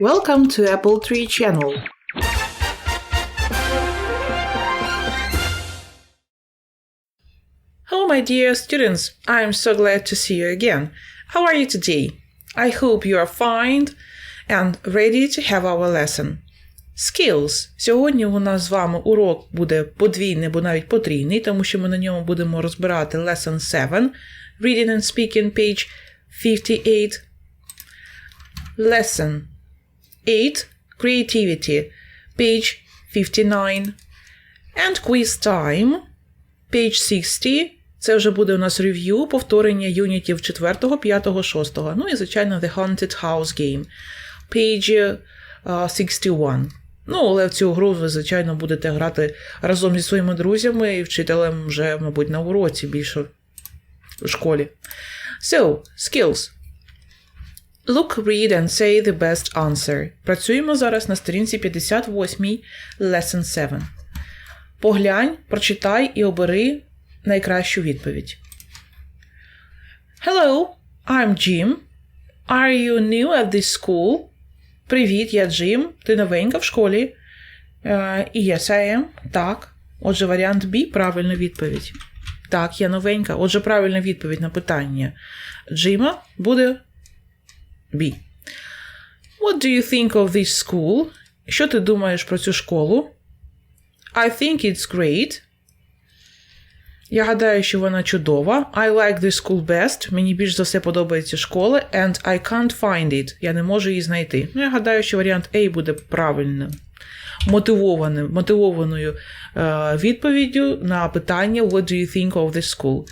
Welcome to Apple Tree Channel. Hello, my dear students. I'm so glad to see you again. How are you today? I hope you are fine and ready to have our lesson. Skills. Сьогодні у нас з вами урок буде подвійний або навіть потрійний, тому що ми на ньому будемо розбирати Lesson 7, Reading and Speaking, page 58. Lesson 8, Creativity, page 59. And Quiz Time, page 60. Це вже буде у нас рев'ю, повторення юнітів 4, 5, 6. Ну і, звичайно, The Haunted House Game, page uh, 61. Ну, але в цю гру ви, звичайно, будете грати разом зі своїми друзями і вчителем вже, мабуть, на уроці більше в школі. So, skills. Look, read and say the best answer. Працюємо зараз на сторінці 58 Lesson 7. Поглянь, прочитай і обери найкращу відповідь. Hello, I'm Jim. Are you new at this school? Привіт, я Джим. Ти новенька в школі? Uh, yes, I am. Так. Отже, варіант B правильна відповідь. Так, я новенька. Отже, правильна відповідь на питання Джима буде B. What do you think of this school? Що ти думаєш про цю школу? I think it's great. Я гадаю, що вона чудова. I like this school best. Мені більш за все подобається школа. And I can't find it. Я не можу її знайти. Ну, я гадаю, що варіант A буде правильним. Мотивованим, мотивованою е, відповіддю на питання What do you think of this school?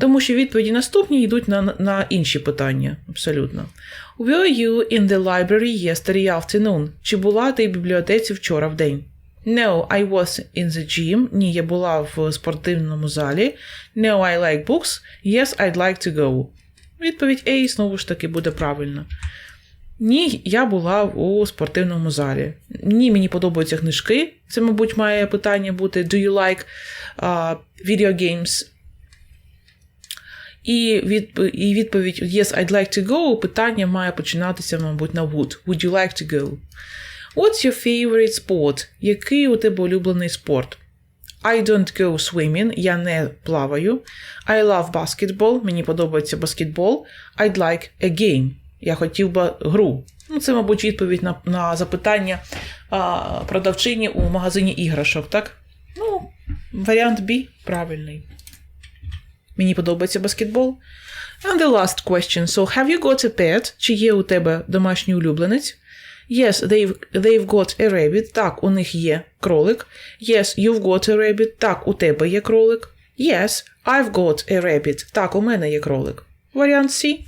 Тому що відповіді наступні йдуть на, на інші питання. Абсолютно. Were you in the library yesterday afternoon? Чи була ти в бібліотеці вчора в день? No, I was in the gym. Ні, я була в спортивному залі. No, I like books. Yes, I'd like to go. Відповідь A знову ж таки буде правильна. Ні, я була у спортивному залі. Ні, мені подобаються книжки. Це, мабуть, має питання бути Do you like uh, video games? І, від, і відповідь Yes, I'd like to go. Питання має починатися, мабуть, на would. Would you like to go? What's your favorite sport? Який у тебе улюблений спорт? I don't go swimming. Я не плаваю. I love basketball. Мені подобається баскетбол. I'd like a game. Я хотів би гру. Ну, Це, мабуть, відповідь на на запитання а, продавчині у магазині іграшок, так? Ну, варіант B правильний. Мені подобається баскетбол. And the last question. So, have you got a pet? Чи є у тебе домашній улюбленець? Yes, they've, they've got a rabbit. Так, у них є кролик. Yes, you've got a rabbit. Так, у тебе є кролик. Yes, I've got a rabbit. Так, у мене є кролик. Варіант C.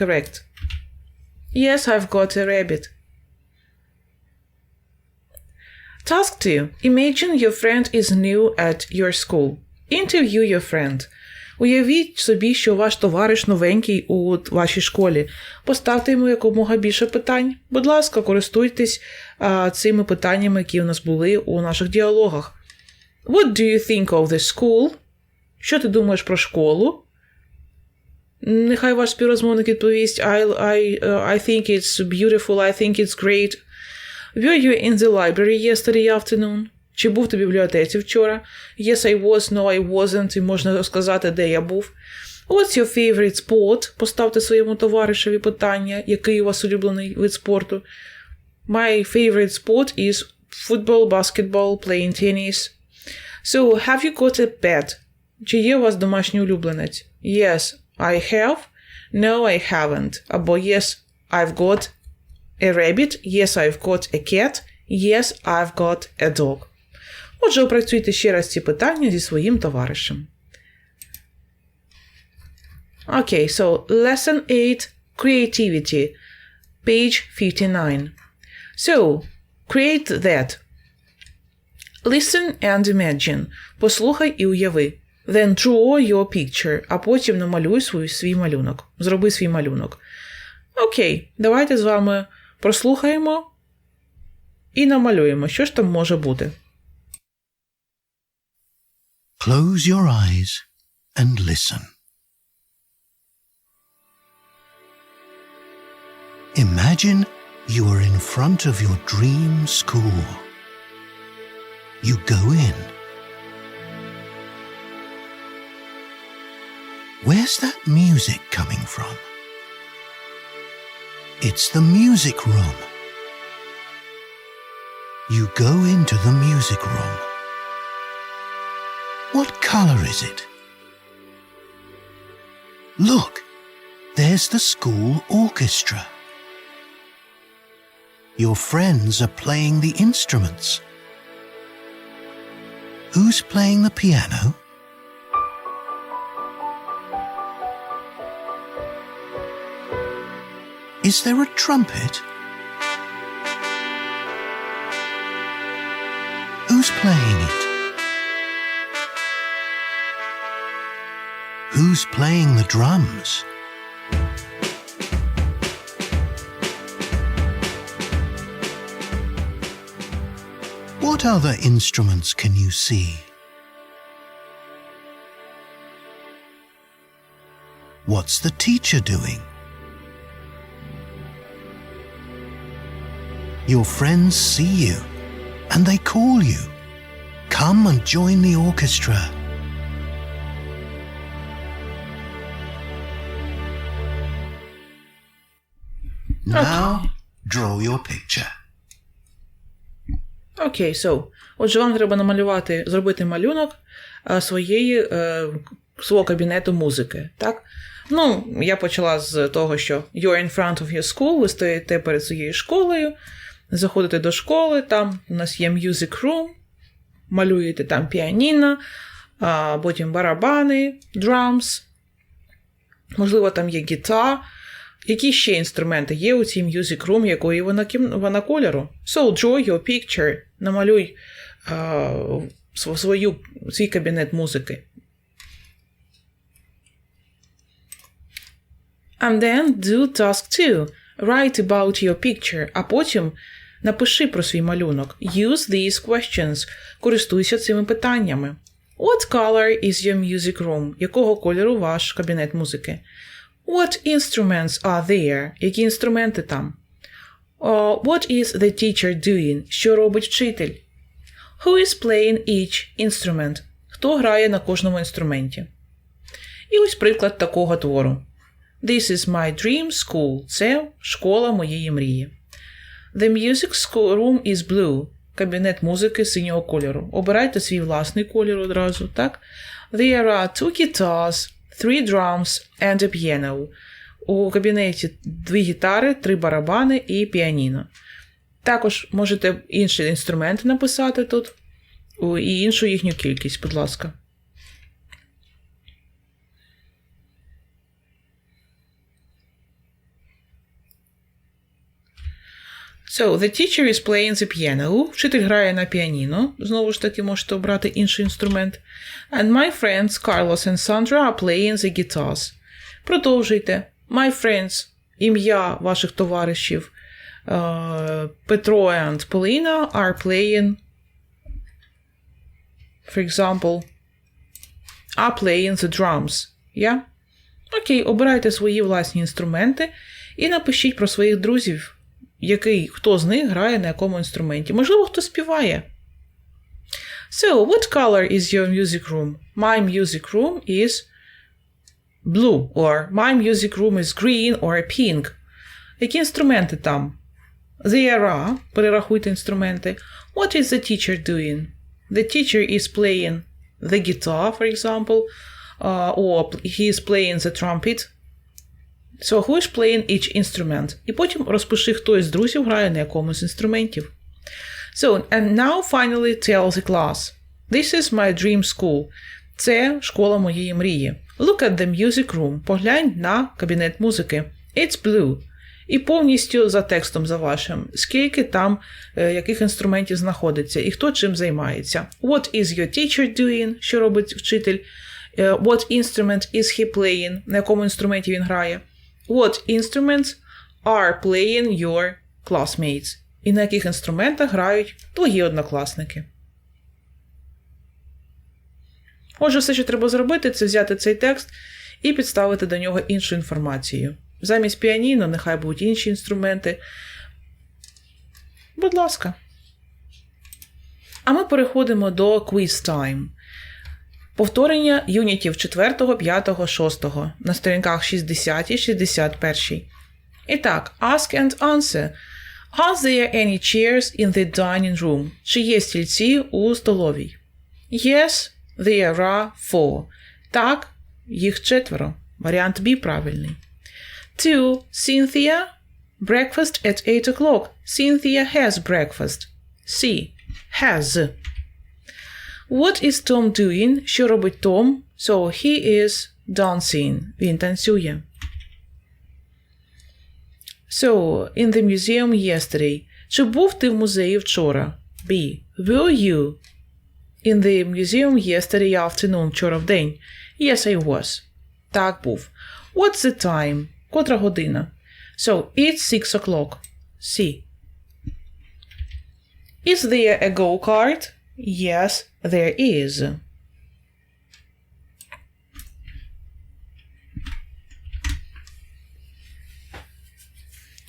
Correct. Yes, I've got a rabbit. Task 2. Imagine your friend is new at your school. Interview your friend. Уявіть собі, що ваш товариш новенький у вашій школі. Поставте йому якомога більше питань. Будь ласка, користуйтесь а, цими питаннями, які у нас були у наших діалогах. What do you think of the school? Що ти думаєш про школу? Нехай ваш співрозмовник відповість I, I, uh, I think it's beautiful, I think it's great. Were you in the library yesterday afternoon? Чи був ти в бібліотеці вчора? Yes, I was, no, I wasn't. І можна сказати, де я був. What's your favorite sport? Поставте своєму товаришеві питання, який у вас улюблений вид спорту. My favorite sport is football, basketball, playing tennis. So, have you got a pet? Чи є у вас домашній улюбленець? Yes, I have. No, I haven't. Або yes, I've got a rabbit. Yes, I've got a cat. Yes, I've got a dog. Отже, опрацюйте ще раз ці питання зі своїм товаришем. Окей, okay, so lesson 8 creativity, page 59. So, create that. Listen and imagine. Послухай і уяви. Then draw your picture, а потім намалюй свій, свій малюнок. Зроби свій малюнок. Окей, давайте з вами прослухаємо і намалюємо, що ж там може бути. Close your eyes and listen. Imagine You are in front of your dream school. You go in. Where's that music coming from? It's the music room. You go into the music room. What color is it? Look, there's the school orchestra. Your friends are playing the instruments. Who's playing the piano? Is there a trumpet? Who's playing it? Who's playing the drums? What other instruments can you see? What's the teacher doing? Your friends see you and they call you. Come and join the orchestra. Now, draw your picture. Окей, so. Отже, вам треба намалювати, зробити малюнок е, своєї, е, свого кабінету музики. Так? Ну, я почала з того, що you're in front of your school, ви стоїте перед своєю школою, заходите до школи, там у нас є music room, малюєте там піаніно, а потім барабани, drums, можливо, там є гітара. Які ще інструменти є у цій music room, якої вона, кім... вона кольору? So, draw your picture. Намалюй а, свою, свій кабінет музики. And then do task 2. Write about your picture. А потім напиши про свій малюнок. Use these questions. Користуйся цими питаннями. What color is your music room? Якого кольору ваш кабінет музики? What instruments are there? Які інструменти там? Uh, what is the teacher doing? Що робить вчитель? Who is playing each instrument? Хто грає на кожному інструменті? І ось приклад такого твору. This is my dream school. Це школа моєї мрії. The music room is blue. Кабінет музики синього кольору. Обирайте свій власний колір одразу, так? There are two guitars, three drums and a piano. У кабінеті дві гітари, три барабани і піаніно. Також можете інші інструменти написати тут і іншу їхню кількість, будь ласка. So, the teacher is playing the piano. Вчитель грає на піаніно. Знову ж таки, можете обрати інший інструмент. And my friends Carlos and Sandra are playing the guitars. Продовжуйте. My friends, ім'я ваших товаришів. Uh, Петро and Polina are playing. For example, are playing the drums. Yeah? Окей, обирайте свої власні інструменти і напишіть про своїх друзів, який, хто з них грає на якому інструменті. Можливо, хто співає. So, what color is your music room? My music room is blue, or my music room is green or pink. Які інструменти там? There are, перерахуйте інструменти. What is the teacher doing? The teacher is playing the guitar, for example, uh, or he is playing the trumpet. So, who is playing each instrument? І потім розпиши, хто із друзів грає на якомусь з інструментів. So, and now finally tell the class. This is my dream school. Це школа моєї мрії. Look at the music room. Поглянь на кабінет музики. It's blue. І повністю за текстом за вашим, скільки там е, яких інструментів знаходиться, і хто чим займається. What is your teacher doing? Що робить вчитель? Е, What instrument is he playing? На якому інструменті він грає? What instruments are playing your classmates? І на яких інструментах грають твої однокласники? Отже, все, що треба зробити, це взяти цей текст і підставити до нього іншу інформацію. Замість піаніно нехай будуть інші інструменти. Будь ласка. А ми переходимо до quiz time. Повторення юнітів 4, 5, 6 на сторінках 60 і 61. І так, ask and answer. Are there any chairs in the dining room? Чи є стільці у столовій? Yes, there are four. Так, їх четверо. Варіант B правильний. 2. Cynthia. Breakfast at 8 o'clock. Cynthia has breakfast. C. Has. What is Tom doing? Що робить Том? So he is dancing. Він танцює. So, in the museum yesterday. Чи був ти в музеї вчора? B. Were you in the museum yesterday afternoon? Вчора в день? Yes, I was. Так, був. What's the time? Котра година? So, it's six o'clock. C. Is there a go-kart? Yes, there is.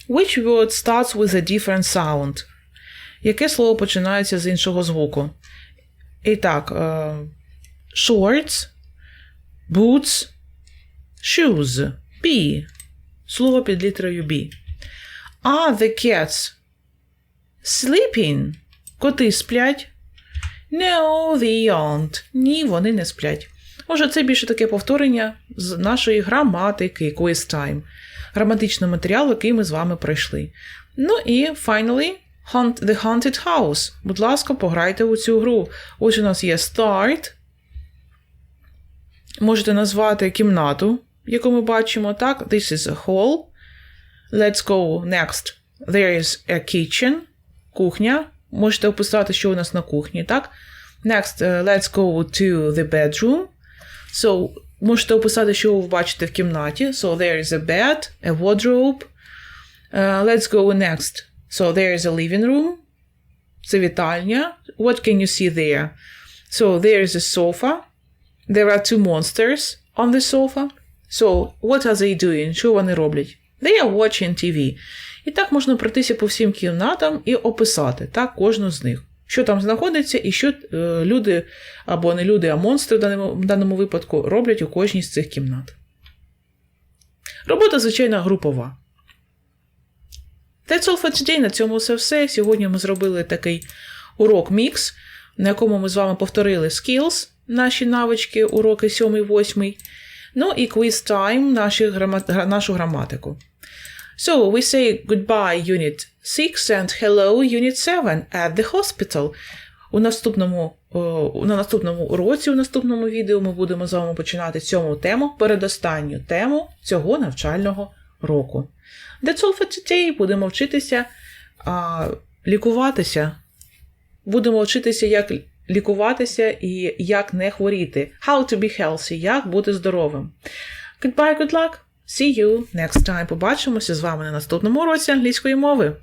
Which word starts with a different sound? Яке слово починається з іншого звуку? І так, е, shorts, boots, shoes. B. Слово під літерою B. Are the cats sleeping? Коти сплять? No, they aren't. Ні, вони не сплять. Отже, це більше таке повторення з нашої граматики quiz time. Граматичний матеріал, який ми з вами пройшли. Ну і finally, hunt, The Haunted House. Будь ласка, пограйте у цю гру. Ось у нас є start. Можете назвати кімнату, яку ми бачимо. Так, this is a hall. Let's go next. There is a kitchen. Кухня. Можете описати, що у нас на кухні, так? Next, uh, let's go to the bedroom. So, можете описати, що ви бачите в кімнаті. So, there is a bed, a wardrobe. Uh, let's go next. So, there is a living room. Це вітальня. What can you see there? So, there is a sofa. There are two monsters on the sofa. So, what are they doing? Що вони роблять? They are watching TV. І так можна пройтися по всім кімнатам і описати так, кожну з них. Що там знаходиться, і що е, люди, або не люди, а монстри в даному, в даному випадку роблять у кожній з цих кімнат. Робота, звичайно, групова. That's all for today. На цьому все все. Сьогодні ми зробили такий урок мікс, на якому ми з вами повторили skills, наші навички, уроки 7-8. Ну і quiz time, наші нашу граматику. So we say goodbye, Unit 6 and hello, Unit 7 at the hospital. У наступному, на наступному уроці, у наступному відео ми будемо з вами починати сьому тему, передостанню тему цього навчального року. That's all for today. Будемо вчитися а, лікуватися. Будемо вчитися, як лікуватися і як не хворіти. How to be healthy, як бути здоровим. Goodbye, good luck. See you next time. Побачимося з вами на наступному уроці англійської мови.